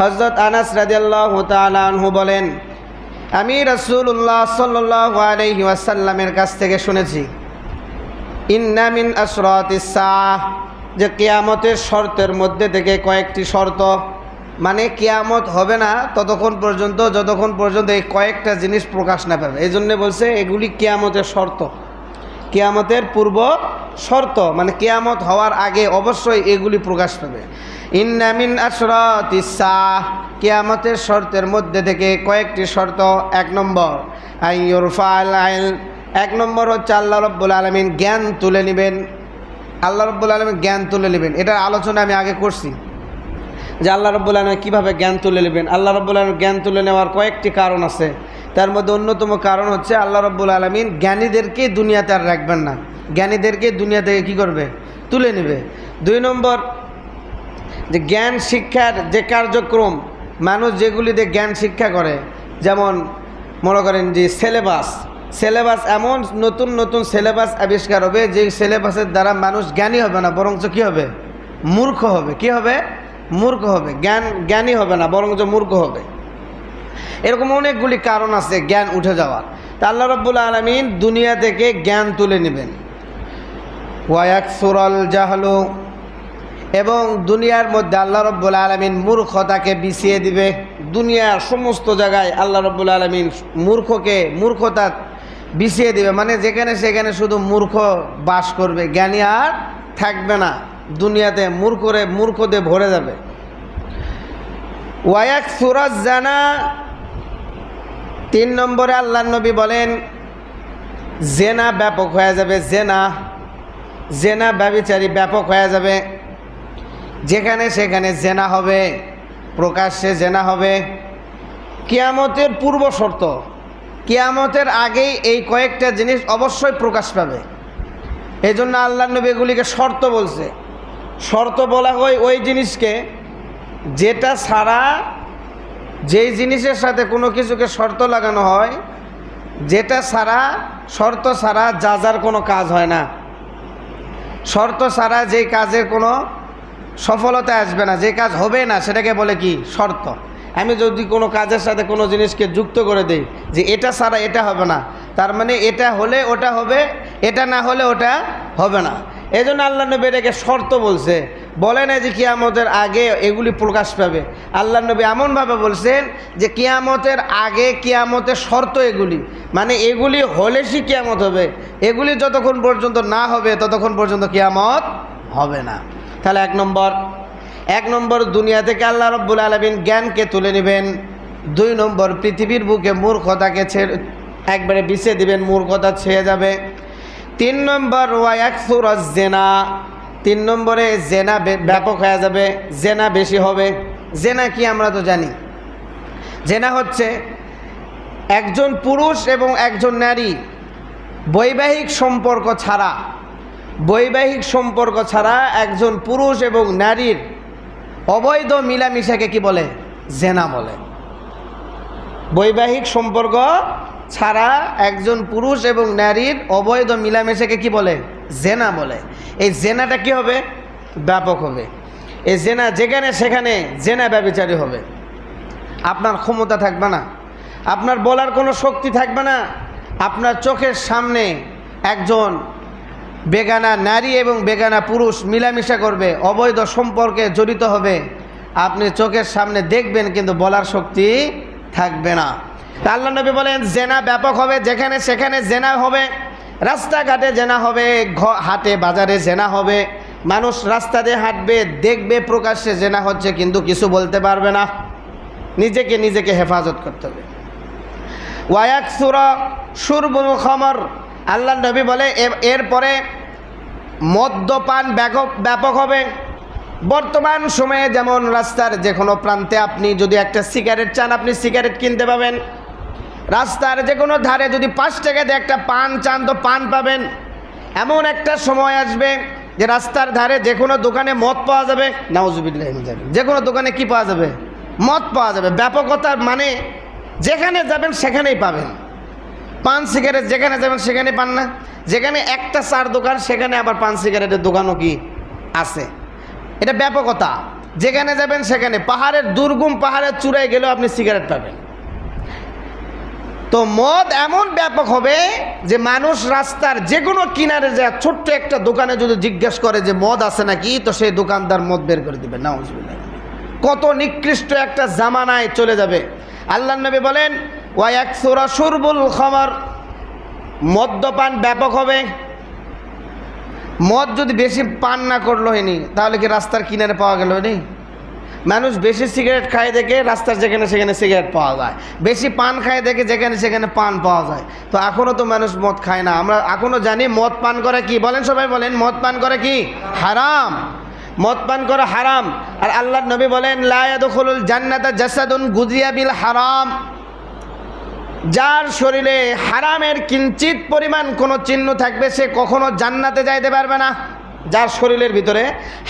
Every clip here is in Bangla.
হজরত আনাস রাজিয়াল্লাহ বলেন, আমি রসুল্লাহ সাল্লাহ আলহি ওয়াসাল্লামের কাছ থেকে শুনেছি ইন্নামিন আসরত ইসাহ যে কেয়ামতের শর্তের মধ্যে থেকে কয়েকটি শর্ত মানে কেয়ামত হবে না ততক্ষণ পর্যন্ত, যতক্ষণ পর্যন্ত এই কয়েকটা জিনিস প্রকাশ না পাবে। এই জন্যে বলছে, এগুলি কেয়ামতের শর্ত। কেয়ামতের পূর্ব শর্ত মানে কেয়ামত হওয়ার আগে অবশ্যই এগুলি প্রকাশ পাবে। ইন্নামিন আসরত ইসাহ কেয়ামতের শর্তের মধ্যে থেকে কয়েকটি শর্ত, এক নম্বর আইয়ুরফা আল এক নম্বর হচ্ছে আল্লাহ রব্বুল আলমিন জ্ঞান তুলে নেবেন। আল্লাহ রব্বুল আলমিন জ্ঞান তুলে নেবেন। এটার আলোচনা আমি আগে করছি। যে আল্লাহ রব্বুল আলম কীভাবে জ্ঞান তুলে নেবেন? আল্লাহ রব্বুল আলম জ্ঞান তুলে নেওয়ার কয়েকটি কারণ আছে। তার মধ্যে অন্যতম কারণ হচ্ছে আল্লাহ রব্বুল আলমিন জ্ঞানীদেরকে দুনিয়াতে আর রাখবেন না। জ্ঞানীদেরকে দুনিয়া থেকে কী করবে? তুলে নেবে। দুই নম্বর, যে জ্ঞান শিক্ষার যে কার্যক্রম, মানুষ যেগুলিতে জ্ঞান শিক্ষা করে, যেমন মনে করেন যে সিলেবাস সিলেবাস এমন নতুন নতুন সিলেবাস আবিষ্কার হবে, যে সিলেবাসের দ্বারা মানুষ জ্ঞানী হবে না, বরঞ্চ কী হবে? মূর্খ হবে। কি হবে? মূর্খ হবে। জ্ঞান, জ্ঞানী হবে না, বরঞ্চ মূর্খ হবে। এরকম অনেকগুলি কারণ আছে জ্ঞান উঠে যাওয়ার। তা আল্লাহ রব্বুল আলমিন দুনিয়া থেকে জ্ঞান তুলে নেবেন। ওয়াক সুরল জাহলু, এবং দুনিয়ার মধ্যে আল্লাহ রব্বুল আলমিন মূর্খতাকে বিছিয়ে দিবে। দুনিয়ার সমস্ত জায়গায় আল্লাহ রব্বুল আলমিন মূর্খকে মূর্খতা বিছিয়ে দিবে। মানে যেখানে সেখানে শুধু মূর্খ বাস করবে, জ্ঞানী আর থাকবে না। দুনিয়াতে মূর্খরে মূর্খতে ভরে যাবে। ওয়াক সুরজ জানা তিন নম্বরে আল্লাহ নবী বলেন, জেনা ব্যাপক হয়ে যাবে, জেনা জেনা ব্যবিচারী ব্যাপক হয়ে যাবে। যেখানে সেখানে জেনা হবে, প্রকাশ্যে জেনা হবে। কিয়ামতের পূর্ব শর্ত, কিয়ামতের আগেই এই কয়েকটা জিনিস অবশ্যই প্রকাশ পাবে। এই জন্য আল্লাহ নবী এগুলিকে শর্ত বলছে। শর্ত বলা হয় ওই জিনিসকে যেটা ছাড়া যেই জিনিসের সাথে কোনো কিছুকে শর্ত লাগানো হয়, যেটা ছাড়া, শর্ত ছাড়া যা যার কোনো কাজ হয় না। শর্ত ছাড়া যেই কাজের কোনো সফলতা আসবে না যে কাজ হবে না, সেটাকে বলে কি? শর্ত। আমি যদি কোনো কাজের সাথে কোনো জিনিসকে যুক্ত করে দেই, যে এটা ছাড়া এটা হবে না, তার মানে এটা হলে ওটা হবে, এটা না হলে ওটা হবে না। এই জন্য আল্লাহ নবী এটাকে শর্ত বলছে। বলে না যে কিয়ামতের আগে এগুলি প্রকাশ পাবে। আল্লাহ নবী এমনভাবে বলছেন যে কিয়ামতের আগে কিয়ামতের শর্ত এগুলি। মানে এগুলি হলে সে কিয়ামত হবে। এগুলি যতক্ষণ পর্যন্ত না হবে, ততক্ষণ পর্যন্ত কিয়ামত হবে না। তাহলে এক নম্বর এক নম্বর দুনিয়া থেকে আল্লাহ রব্বুল আলমিন জ্ঞানকে তুলে নেবেন। দুই নম্বর, পৃথিবীর বুকে মূর্খতাকে ছেড়ে, একবারে বিছে দিবেন, মূর্খতা ছেয়ে যাবে। তিন নম্বর ওয়াকসুর জেনা তিন নম্বরে জেনা ব্যাপক হয়ে যাবে, জেনা বেশি হবে। জেনা কি আমরা তো জানি। জেনা হচ্ছে একজন পুরুষ এবং একজন নারী। বৈবাহিক সম্পর্ক ছাড়া, বৈবাহিক সম্পর্ক ছাড়া একজন পুরুষ এবং নারীর অবৈধ মিলামিশাকে কি বলে? জেনা বলে। বৈবাহিক সম্পর্ক ছাড়া একজন পুরুষ এবং নারীর অবৈধ মিলামেশাকে কি বলে? জেনা বলে। এই জেনাটা কি হবে? ব্যাপক হবে। এই জেনা যেখানে সেখানে জেনা ব্যবচারী হবে। আপনার ক্ষমতা থাকবে না। আপনার বলার কোনো শক্তি থাকবে না। আপনার চোখের সামনে একজন বেগানা নারী এবং বেগানা পুরুষ মিলামিশা করবে, অবৈধ সম্পর্কে জড়িত হবে। আপনি চোখের সামনে দেখবেন, কিন্তু বলার শক্তি থাকবে না। আল্লাহ নবী বলেন, জেনা ব্যাপক হবে। যেখানে সেখানে জেনা হবে। রাস্তাঘাটে জেনা হবে হাটে বাজারে জেনা হবে। মানুষ রাস্তা দিয়ে হাঁটবে, দেখবে, প্রকাশ্যে জেনা হচ্ছে, কিন্তু কিছু বলতে পারবে না। নিজেকে নিজেকে হেফাজত করতে হবে। ওয়াক সুরা সুরবুল খমর আল্লাহ নবী বলে এরপরে মদ্যপান ব্যাপক ব্যাপক হবে। বর্তমান সময়ে যেমন রাস্তার যে কোনো প্রান্তে আপনি যদি একটা সিগারেট চান, আপনি সিগারেট কিনতে পাবেন। রাস্তার যে কোনো ধারে যদি পাঁচ টাকা দিয়ে একটা পান চান, তো পান পাবেন। এমন একটা সময় আসবে যে রাস্তার ধারে যে কোনো দোকানে মদ পাওয়া যাবে, নাউজুবিল্লাহ যে কোনো দোকানে কি পাওয়া যাবে? মদ পাওয়া যাবে। ব্যাপকতার মানে যেখানে যাবেন সেখানেই পাবেন। পান সিগারেট যেখানে যাবেন সেখানে পান না। যেখানে একটা চার দোকান, সেখানে আবার পান সিগারেটের দোকানও কি আছে? এটা ব্যাপকতা। যেখানে যাবেন সেখানে। পাহাড়ের দুর্গম পাহাড়ের চূড়ায় গেলেও আপনি সিগারেট পাবেন। তো মদ এমন ব্যাপক হবে যে মানুষ রাস্তার যে কোনো কিনারে যায়, ছোট্ট একটা দোকানে যদি জিজ্ঞেস করে যে মদ আছে নাকি, তো সেই দোকানদার মদ বের করে দিবে। না কত নিকৃষ্ট একটা জামানায় চলে যাবে। আল্লাহ নবী বলেন, ওয়া এক সোরা সুরবুল খমর। মদ্যপান ব্যাপক হবে। মদ যদি বেশি পান না করল হয়নি, তাহলে কি রাস্তার কিনারে পাওয়া গেল নি মানুষ বেশি সিগারেট খায় দেখে রাস্তার যেখানে সেখানে সিগারেট পাওয়া যায়। বেশি পান খায় দেখে যেখানে সেখানে পান পাওয়া যায়। তো এখনও তো মানুষ মদ খায় না। আমরা এখনও জানি মদ পান করে কি। বলেন সবাই বলেন, মদ পান করে কি? হারাম। মদ পান করা হারাম। আর আল্লাহ নবী বলেন লায়াদুল জান্নাতা জাসাদুন গুজিয়া বিল হারাম। যার শরীরে হারামের কিঞ্চিত পরিমাণ কোনো চিহ্ন থাকবে, সে কখনো জান্নাতে যাইতে পারবে না। যার শরীরের ভিতরে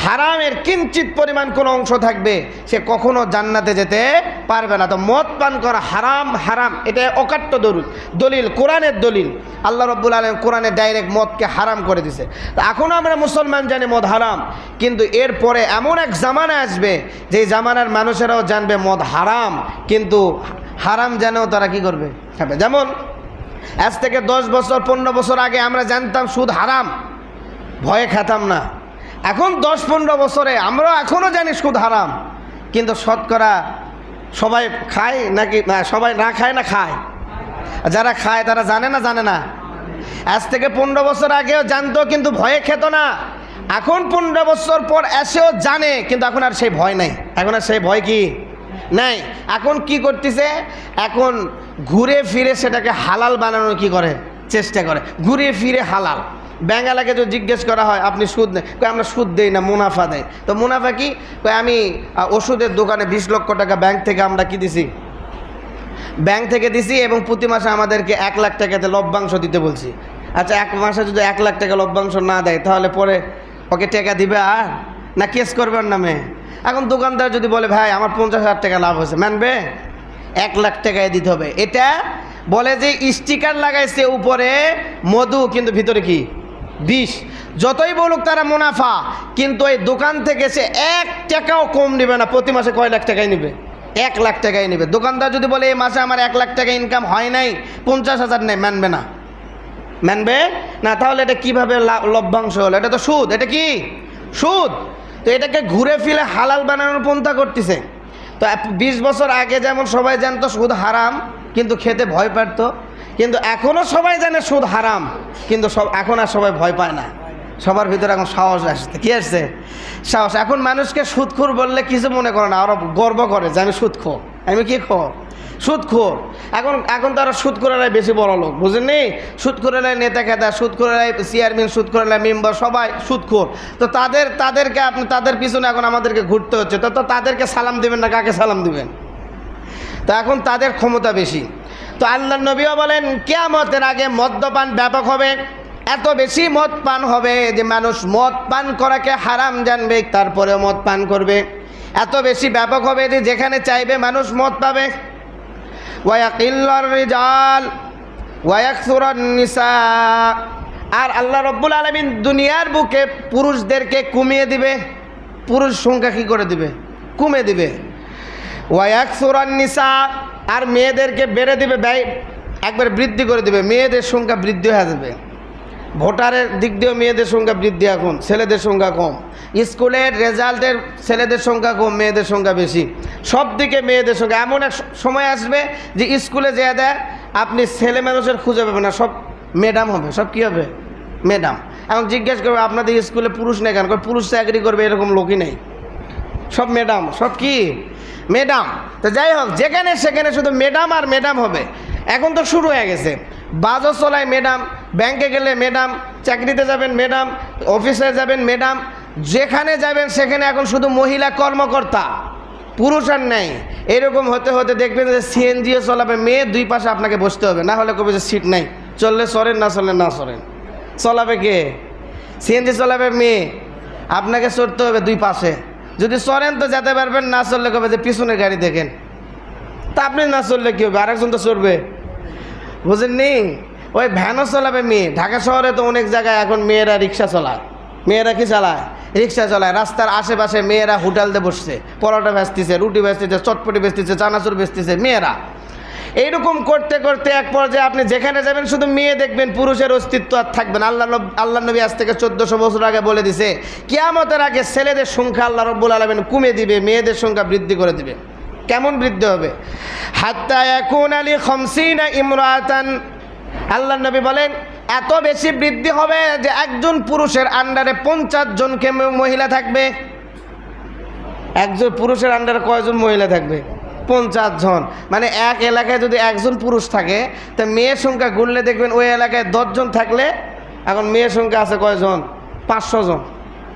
হারামের কিঞ্চিত পরিমাণ কোনো অংশ থাকবে, সে কখনো জান্নাতে যেতে পারবে না। তো মদ পান করা হারাম হারাম, এটা অকাট্য দরুল দলিল, কোরআনের দলিল। আল্লাহ রব্বুল আলম কোরআনে ডাইরেক্ট মদকে হারাম করে দিছে। এখনও আমরা মুসলমান জানি মদ হারাম, কিন্তু এরপরে এমন এক জামানা আসবে যে জামানার মানুষেরাও জানবে মদ হারাম, কিন্তু হারাম জানেও তারা কি করবে? যেমন, আজ থেকে দশ বছর, পনেরো বছর আগে আমরা জানতাম সুদ হারাম। ভয়ে খেতাম না। এখন দশ পনেরো বছরে, আমরাও এখনও জানি সুদ হারাম। কিন্তু শতকরা সবাই খায় নাকি সবাই না খায় না খায়। যারা খায় তারা জানে না জানে না। আজ থেকে পনেরো বছর আগেও জানতো, কিন্তু ভয়ে খেত না। এখন পনেরো বছর পর এসেও জানে, কিন্তু এখন আর সেই ভয় নাই। এখন আর সেই ভয় কি? নাই। এখন কি করতেছে? এখন ঘুরে ফিরে সেটাকে হালাল বানানোর কি করে? চেষ্টা করে। ঘুরে ফিরে হালাল। ব্যাঙ্গালাকে যদি জিজ্ঞেস করা হয়, আপনি সুদ নেই কই আমরা সুদ দেই না, মুনাফা দেয় তো মুনাফা কি? কই আমি ওষুধের দোকানে বিশ লক্ষ টাকা ব্যাংক থেকে আমরা কি দিছি? ব্যাংক থেকে দিছি এবং প্রতি মাসে আমাদেরকে এক লাখ টাকাতে লভ্যাংশ দিতে বলছি। আচ্ছা এক মাসে যদি এক লাখ টাকা লভ্যাংশ না দেয়, তাহলে পরে ওকে টাকা দিবে আর? না কেস করবে ওর নামে এখন দোকানদার যদি বলে, ভাই, আমার পঞ্চাশ হাজার টাকা লাভ হয়েছে। মানবে? এক লাখ টাকায় দিতে হবে। এটা বলে যে, স্টিকার লাগাইছে উপরে মধু, কিন্তু ভিতরে কি? বিষ যতই বলুক তারা মুনাফা, কিন্তু এই দোকান থেকে সে এক টাকাও কম নেবে না। প্রতি মাসে কয় লাখ টাকায় নেবে? এক লাখ টাকায় নেবে। দোকানদার যদি বলে এই মাসে আমার এক লাখ টাকা ইনকাম হয় নাই, পঞ্চাশ হাজার নেই। মানবে না। মানবে? না, তাহলে এটা কীভাবে লভ্যাংশ হলো? এটা তো সুদ। এটা কি? সুদ। তো এটাকে ঘুরে ফিরে হালাল বানানোর পন্থা করতেছে। তো বিশ বছর আগে যেমন সবাই জানতো সুদ হারাম, কিন্তু খেতে ভয় পারতো। কিন্তু এখনও সবাই জানে সুদ হারাম, কিন্তু সব এখন আর সবাই ভয় পায় না। সবার ভিতরে এখন সাহস আসছে। কি আসছে? সাহস। এখন মানুষকে সুদখোর বললে কিছু মনে করে না, আরও গর্ব করে যে আমি সুদখোর। আমি কি খোর? সুদখোর। এখন এখন তারা সুদখোরেরাই বেশি বড় লোক, বুঝেননি? সুদখোরেরাই নেতা খেতা, সুদখোরেরাই চেয়ারম্যান সুদখোরেরাই মেম্বার সবাই সুদখোর। তো তাদের তাদেরকে আপনি তাদের পিছনে এখন আমাদেরকে ঘুরতে হচ্ছে। তো তাদেরকে সালাম দিবেন না, কাকে সালাম দিবেন? তো এখন তাদের ক্ষমতা বেশি। তো আল্লাহ নবীও বলেন, কেয়ামতের আগে মদ্যপান ব্যাপক হবে, এত বেশি মদ পান হবে যে মানুষ মদ পান করাকে হারাম জানবে, তারপরেও মদ পান করবে। এত বেশি ব্যাপক হবে যে যেখানে চাইবে মানুষ মদ পাবে। আর আল্লাহ রব্বুল আলমিন দুনিয়ার বুকে পুরুষদেরকে কমিয়ে দিবে। পুরুষ সংখ্যা কী করে দিবে? কমে দিবে। ওয়াকসুরান নিসা আর মেয়েদেরকে বেড়ে দিবে ব্যয় একবার বৃদ্ধি করে দিবে। মেয়েদের সংখ্যা বৃদ্ধি হয়ে যাবে। ভোটারের দিক দিয়েও মেয়েদের সংখ্যা বৃদ্ধি এখন, ছেলেদের সংখ্যা কম। স্কুলের রেজাল্টের ছেলেদের সংখ্যা কম, মেয়েদের সংখ্যা বেশি। সব দিকে মেয়েদের সংখ্যা। এমন এক সময় আসবে যে স্কুলে যে দেয়, আপনি ছেলে মানুষের খুঁজে পাবেন না। সব ম্যাডাম হবে। সব কী হবে? ম্যাডাম। এখন জিজ্ঞেস করবে, আপনাদের স্কুলে পুরুষ নেই কেন? পুরুষ চাকরি করবে, এরকম লোকই নেই। সব ম্যাডাম সব কি? ম্যাডাম তো যাই হোক যেখানে সেখানে শুধু ম্যাডাম আর ম্যাডাম হবে। এখন তো শুরু হয়ে গেছে। বাজও চলায় ম্যাডাম ব্যাংকে গেলে ম্যাডাম চাকরিতে যাবেন ম্যাডাম অফিসে যাবেন ম্যাডাম যেখানে যাবেন সেখানে এখন শুধু মহিলা কর্মকর্তা। পুরুষ আর নেই। এরকম হতে হতে দেখবেন যে সিএনজিও চলাবে, মেয়ে দুই পাশে আপনাকে বসতে হবে। না হলে কবে যে সিট নাই। চললে সরেন, না চললে না সরেন। চলাবে কে? সিএনজি চলাবে মেয়ে। আপনাকে চড়তে হবে দুই পাশে। যদি চড়েন তো যেতে পারবেন, না চললে কবে যে পিছনে গাড়ি দেখেন? তা আপনি না চললে কী হবে? আরেকজন তো চড়বে বুঝেন বুঝেননি ওই ভ্যানও চালাবে মেয়ে। ঢাকা শহরে তো অনেক জায়গায় এখন মেয়েরা রিক্সা চালায়। মেয়েরা কি চালায়? রিক্সা চালায়। রাস্তার আশেপাশে মেয়েরা হোটেলতে বসছে। পরোটা বেচতেছে, রুটি বেচতেছে, চটপটি বেচতেছে, চানাচুর বেচতেছে, মেয়েরা। এইরকম করতে করতে এক পর্যায়ে আপনি যেখানে যাবেন, শুধু মেয়ে দেখবেন, পুরুষের অস্তিত্ব আর থাকবেন আল্লাহ আল্লাহ নবী আজ থেকে চোদ্দশো বছর আগে বলে দিছে, কেয়ামতের আগে ছেলেদের সংখ্যা আল্লাহ রব্বুল আলমেন কমে দিবে, মেয়েদের সংখ্যা বৃদ্ধি করে দিবে। কেমন বৃদ্ধি হবে? হাত্তা এখন আলী খমসিনা ইমরাতান। আল্লাহ নবী বলেন, এত বেশি বৃদ্ধি হবে যে একজন পুরুষের আন্ডারে পঞ্চাশ জনকে মহিলা থাকবে। একজন পুরুষের আন্ডারে কয়জন মহিলা থাকবে? পঞ্চাশ জন। মানে এক এলাকায় যদি একজন পুরুষ থাকে, তা মেয়ের সংখ্যা গুনলে দেখবেন ওই এলাকায় দশজন থাকলে এখন মেয়ের সংখ্যা আছে কয়জন? পাঁচশো জন।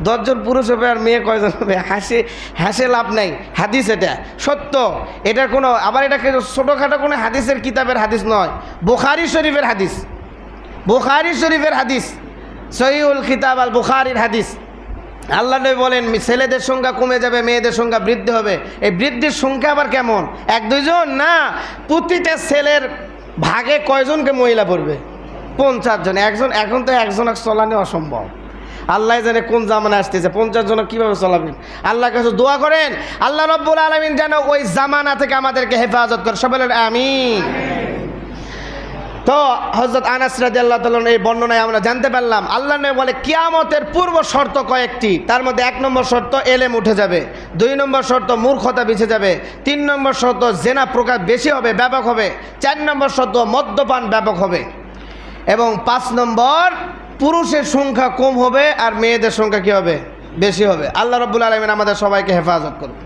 দশজন পুরুষ হবে আর মেয়ে কয়জন হবে? হাসি, হাসে লাভ নাই। হাদিস এটা। সত্য। এটার কোনো, আবার এটা ছোটোখাটো কোনো হাদিসের কিতাবের হাদিস নয়। বুখারি শরীফের হাদিস। বুখারি শরীফের হাদিস। সহিউল কিতাব আল বুখারির হাদিস। আল্লাহ নবী বলেন, ছেলেদের সংখ্যা কমে যাবে, মেয়েদের সংখ্যা বৃদ্ধি হবে। এই বৃদ্ধির সংখ্যা আবার কেমন? এক, দুইজন? না, প্রতিটা ছেলের ভাগে কয়জনকে মহিলা পড়বে? পঞ্চাশ জন। একজন, এখন তো একজন এক চলানো অসম্ভব। আল্লাহ জানে কোন জামানা আসতেছে। পঞ্চাশ জন কীভাবে চলাবেন? আল্লাহর কাছে দোয়া করেন, আল্লাহ রব্বুল আলমিন যেন ওই জামানা থেকে আমাদেরকে হেফাজত করে। সবাই আমিন। তো হজরত আনাস রাজি আল্লাহ তালন এই বর্ণনায় আমরা জানতে পারলাম, আল্লাহ বলে, কিয়ামতের পূর্ব শর্ত কয়েকটি, তার মধ্যে এক নম্বর শর্ত এলেম উঠে যাবে, দুই নম্বর শর্ত মূর্খতা বেঁচে যাবে, তিন নম্বর শর্ত জেনা প্রকাশ বেশি হবে, ব্যাপক হবে, চার নম্বর শর্ত মদ্যপান ব্যাপক হবে এবং পাঁচ নম্বর পুরুষের সংখ্যা কম হবে আর মেয়েদের সংখ্যা কী হবে? বেশি হবে। আল্লাহ রব্বুল আলমিন আমাদের সবাইকে হেফাজত করবে